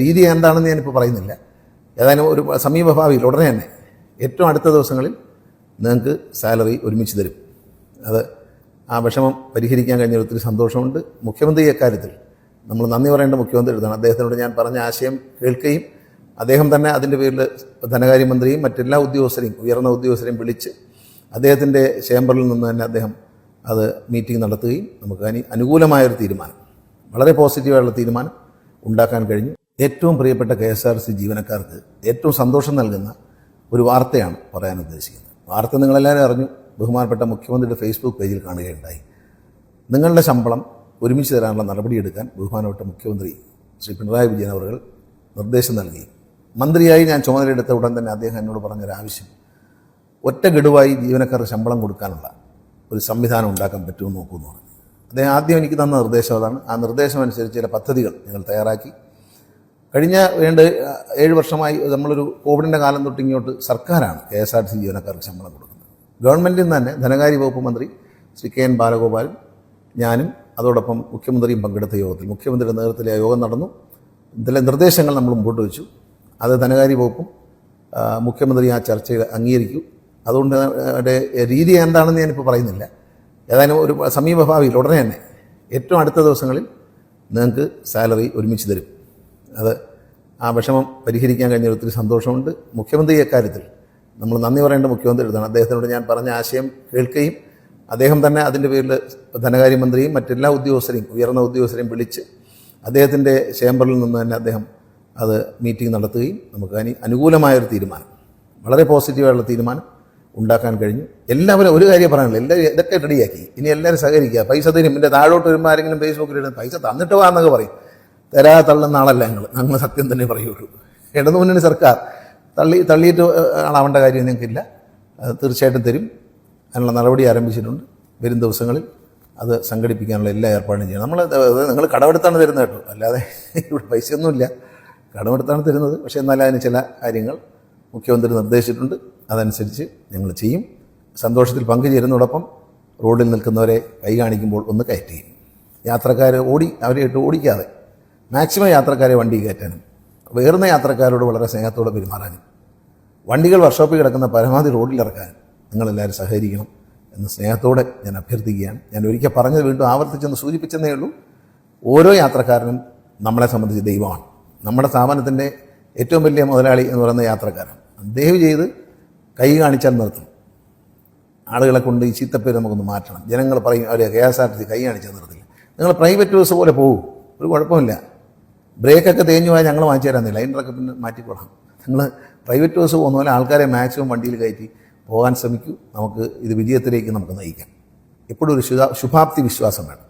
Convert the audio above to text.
രീതി എന്താണെന്ന് ഞാനിപ്പോൾ പറയുന്നില്ല. ഏതായാലും ഒരു സമീപഭാവിയിൽ ഉടനെ തന്നെ ഏറ്റവും അടുത്ത ദിവസങ്ങളിൽ നിങ്ങൾക്ക് സാലറി ഒരുമിച്ച് തരും. അത് ആ വിഷമം പരിഹരിക്കാൻ കഴിഞ്ഞ ഒത്തിരി സന്തോഷമുണ്ട്. മുഖ്യമന്ത്രി അക്കാര്യത്തിൽ നമ്മൾ നന്ദി പറയേണ്ട മുഖ്യമന്ത്രി എടുത്താണ് അദ്ദേഹത്തിനോട് ഞാൻ പറഞ്ഞ ആശയം കേൾക്കുകയും അദ്ദേഹം തന്നെ അതിന്റെ പേരിൽ ധനകാര്യമന്ത്രിയും മറ്റെല്ലാ ഉദ്യോഗസ്ഥരെയും ഉയർന്ന ഉദ്യോഗസ്ഥരെയും വിളിച്ച് അദ്ദേഹത്തിന്റെ ചേംബറിൽ നിന്ന് തന്നെ അദ്ദേഹം അത് മീറ്റിംഗ് നടത്തുകയും നമുക്ക് അനി അനുകൂലമായൊരു തീരുമാനം വളരെ പോസിറ്റീവായുള്ള തീരുമാനം ഉണ്ടാക്കാൻ കഴിഞ്ഞു. ഏറ്റവും പ്രിയപ്പെട്ട കെ എസ് ആർ സി ജീവനക്കാർക്ക് ഏറ്റവും സന്തോഷം നൽകുന്ന ഒരു വാർത്തയാണ് പറയാൻ ഉദ്ദേശിക്കുന്നത്. വാർത്ത നിങ്ങളെല്ലാവരും അറിഞ്ഞു. ബഹുമാനപ്പെട്ട മുഖ്യമന്ത്രിയുടെ ഫേസ്ബുക്ക് പേജിൽ കാണുകയുണ്ടായി. നിങ്ങളുടെ ശമ്പളം ഒരുമിച്ച് തരാനുള്ള നടപടിയെടുക്കാൻ ബഹുമാനപ്പെട്ട മുഖ്യമന്ത്രി ശ്രീ പിണറായി വിജയൻ അവർ നിർദ്ദേശം നൽകി. മന്ത്രിയായി ഞാൻ ചുമതലയെടുത്ത ഉടൻ തന്നെ അദ്ദേഹം എന്നോട് പറഞ്ഞൊരാവശ്യം. ഒറ്റ ഗഡുവായി ജീവനക്കാർക്ക് ശമ്പളം കൊടുക്കാനുള്ള ഒരു സംവിധാനം ഉണ്ടാക്കാൻ പറ്റുമെന്ന് നോക്കുമെന്ന് പറഞ്ഞു. അദ്ദേഹം ആദ്യം എനിക്ക് തന്ന നിർദ്ദേശം അതാണ്. ആ നിർദ്ദേശം അനുസരിച്ച് ചില പദ്ധതികൾ ഞങ്ങൾ തയ്യാറാക്കി. കഴിഞ്ഞ രണ്ട് ഏഴ് വർഷമായി നമ്മളൊരു കോവിഡിന്റെ കാലം തൊട്ട് ഇങ്ങോട്ട് സർക്കാരാണ് K S R T C ജീവനക്കാർക്ക് ശമ്പളം കൊടുക്കുന്നത്. ഗവൺമെന്റിൽ നിന്ന് തന്നെ ധനകാര്യ വകുപ്പ് മന്ത്രി ശ്രീ കെ എൻ ബാലഗോപാലും ഞാനും അതോടൊപ്പം മുഖ്യമന്ത്രിയും പങ്കെടുത്ത യോഗത്തിൽ മുഖ്യമന്ത്രിയുടെ നേതൃത്വത്തിൽ ആ യോഗം നടന്നു. ഇതിലെ നിർദ്ദേശങ്ങൾ നമ്മൾ മുമ്പോട്ട് വെച്ചു. അത് ധനകാര്യ വകുപ്പും മുഖ്യമന്ത്രി ആ ചർച്ചയിൽ അംഗീകരിക്കൂ. അതുകൊണ്ട് അതിന്റെ രീതി എന്താണെന്ന് ഞാനിപ്പോൾ പറയുന്നില്ല. ഏതായാലും ഒരു സമീപഭാവിയിൽ ഉടനെ തന്നെ ഏറ്റവും അടുത്ത ദിവസങ്ങളിൽ നിങ്ങൾക്ക് സാലറി ഒരുമിച്ച് തരും. അത് ആ വിഷമം പരിഹരിക്കാൻ കഴിഞ്ഞ ഒത്തിരി സന്തോഷമുണ്ട്. മുഖ്യമന്ത്രി അക്കാര്യത്തിൽ നമ്മൾ നന്ദി പറയേണ്ട മുഖ്യമന്ത്രി എടുത്താണ്. അദ്ദേഹത്തിനോട് ഞാൻ പറഞ്ഞ ആശയം കേൾക്കുകയും അദ്ദേഹം തന്നെ അതിന്റെ പേരിൽ ധനകാര്യമന്ത്രിയും മറ്റെല്ലാ ഉദ്യോഗസ്ഥരെയും ഉയർന്ന ഉദ്യോഗസ്ഥരെയും വിളിച്ച് അദ്ദേഹത്തിന്റെ ചേംബറിൽ നിന്ന് തന്നെ അദ്ദേഹം അത് മീറ്റിംഗ് നടത്തുകയും നമുക്ക് അനി അനുകൂലമായൊരു തീരുമാനം വളരെ പോസിറ്റീവായുള്ള തീരുമാനം ഉണ്ടാക്കാൻ കഴിഞ്ഞു. എല്ലാവരും ഒരു കാര്യം പറയാനുള്ളൂ. എല്ലാവരും ഇതൊക്കെ റെഡിയാക്കി ഇനി എല്ലാവരും സഹകരിക്കുക. പൈസ തരും. എന്റെ താഴോട്ട് വരുമ്പോൾ ആരെങ്കിലും ഫേസ്ബുക്കിൽ ഇടുന്ന പൈസ തന്നിട്ട് വാ എന്നൊക്കെ പറയും. തരാ തള്ളുന്ന ആളല്ല ഞങ്ങൾ ഞങ്ങൾ സത്യം തന്നെ പറയുള്ളൂ. ഇടതു മുന്നണി സർക്കാർ തള്ളി തള്ളിയിട്ട് ആളാവേണ്ട കാര്യം ഞങ്ങൾക്കില്ല തീർച്ചയായിട്ടും തരും. അതിനുള്ള നടപടി ആരംഭിച്ചിട്ടുണ്ട്. വരും ദിവസങ്ങളിൽ അത് സംഘടിപ്പിക്കാനുള്ള എല്ലാ ഏർപ്പാടും ചെയ്യണം. നമ്മൾ നിങ്ങൾ കടമെടുത്താണ് തരുന്നത് കേട്ടോ. അല്ലാതെ ഇവിടെ പൈസയൊന്നുമില്ല. കടമെടുത്താണ് തരുന്നത്. പക്ഷേ എന്നാലും അതിന് ചില കാര്യങ്ങൾ മുഖ്യമന്ത്രി നിർദ്ദേശിച്ചിട്ടുണ്ട്. അതനുസരിച്ച് ഞങ്ങൾ ചെയ്യും. സന്തോഷത്തിൽ പങ്കുചേരുന്നതോടൊപ്പം റോഡിൽ നിൽക്കുന്നവരെ കൈ കാണിക്കുമ്പോൾ ഒന്ന് കയറ്റി യാത്രക്കാരെ ഓടി അവരെ ഇട്ട് ഓടിക്കാതെ മാക്സിമം യാത്രക്കാരെ വണ്ടി കയറ്റാനും വേറുന്ന യാത്രക്കാരോട് വളരെ സ്നേഹത്തോടെ പെരുമാറാനും വണ്ടികൾ വർക്ക്ഷോപ്പിൽ കിടക്കുന്ന പരമാവധി റോഡിലിറക്കാനും നിങ്ങളെല്ലാവരും സഹകരിക്കണം എന്ന് സ്നേഹത്തോടെ ഞാൻ അഭ്യർത്ഥിക്കുകയാണ്. ഞാൻ ഒരിക്കൽ പറഞ്ഞത് വീണ്ടും ആവർത്തിച്ചെന്ന് സൂചിപ്പിച്ചെന്നേ ഉള്ളൂ. ഓരോ യാത്രക്കാരനും നമ്മളെ സംബന്ധിച്ച് ദൈവമാണ്. നമ്മുടെ സ്ഥാപനത്തിന്റെ ഏറ്റവും വലിയ മുതലാളി എന്ന് പറയുന്ന യാത്രക്കാരൻ. ദയവ് ചെയ്ത് കൈ കാണിച്ചാൽ നിർത്തും. ആളുകളെ കൊണ്ട് ഈ ചീത്തപ്പേര് നമുക്കൊന്ന് മാറ്റണം. ജനങ്ങൾ പറയും അവർ K S R T C കൈ കാണിച്ചാൽ നിർത്തില്ല. നിങ്ങൾ പ്രൈവറ്റ് ബസ് പോലെ പോകും. ഒരു കുഴപ്പമില്ല. ബ്രേക്കൊക്കെ തേഞ്ഞു പോയാൽ ഞങ്ങൾ വാങ്ങിച്ചു തരാൻ ലൈനറൊക്കെ പിന്നെ മാറ്റിക്കൊള്ളാം നിങ്ങൾ പ്രൈവറ്റ് ബസ് പോകുന്ന പോലെ ആൾക്കാരെ മാക്സിമം വണ്ടിയിൽ കയറ്റി പോകാൻ ശ്രമിക്കൂ. നമുക്ക് ഇത് വിജയത്തിലേക്ക് നമുക്ക് നയിക്കാം. എപ്പോഴും ഒരു ശുഭാ ശുഭാപ്തി വിശ്വാസം വേണം.